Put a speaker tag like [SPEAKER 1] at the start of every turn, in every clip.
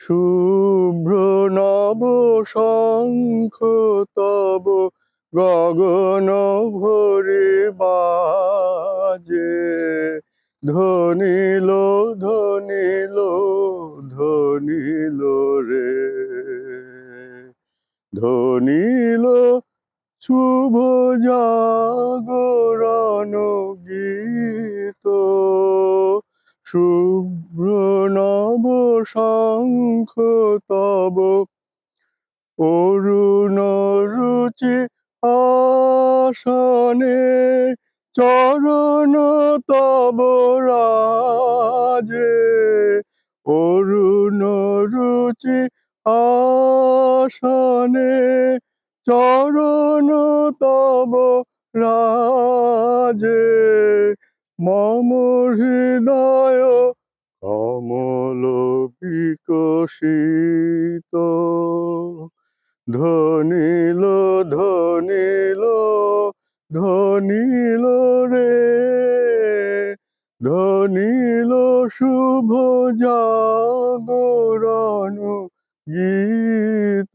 [SPEAKER 1] শুভ্র নব শঙ্খ তব গগন ভরে বাজে। ধ্বনিল ধ্বনিল ধ্বনিল রে। ধ্বনিল শুভ জাগরণ গীত শুভ্র শঙ্খ তব, অরুণ রুচি আসনে চরণ তব রাজে, অরুণ রুচি আসনে চরণ তব রাজে। মম হৃদয় কমল বিকশিত ধনিল ধনিল ধনিল রে, ধনিল শুভ জাগরণ গীত।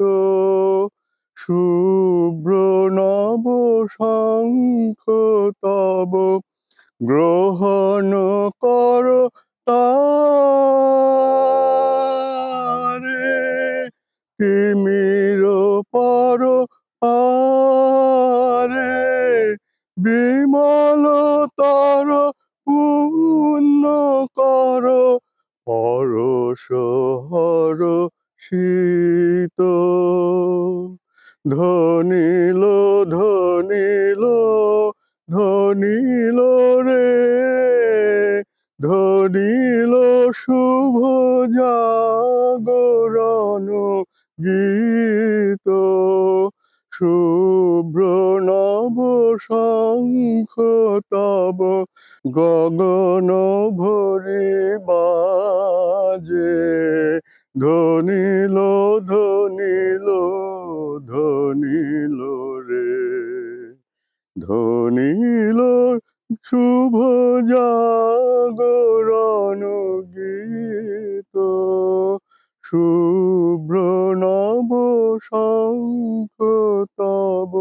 [SPEAKER 1] শুভ্র নব শঙ্খ তব গ্রহণ কর তারে তিমির পর পারে বিমল তর পূর্ণ কর। পরশ হর শীত ধনিল ধনিল ধনিল রে ধনিল শুভ জাগরণ গীত, শুভ্র নব শঙ্খ তব গগন ভরে বাজে। ধনিল ধনিল ধনিল ধনীল শুভ জাগরণ গীত। শুভ্র নব শঙ্খ তব।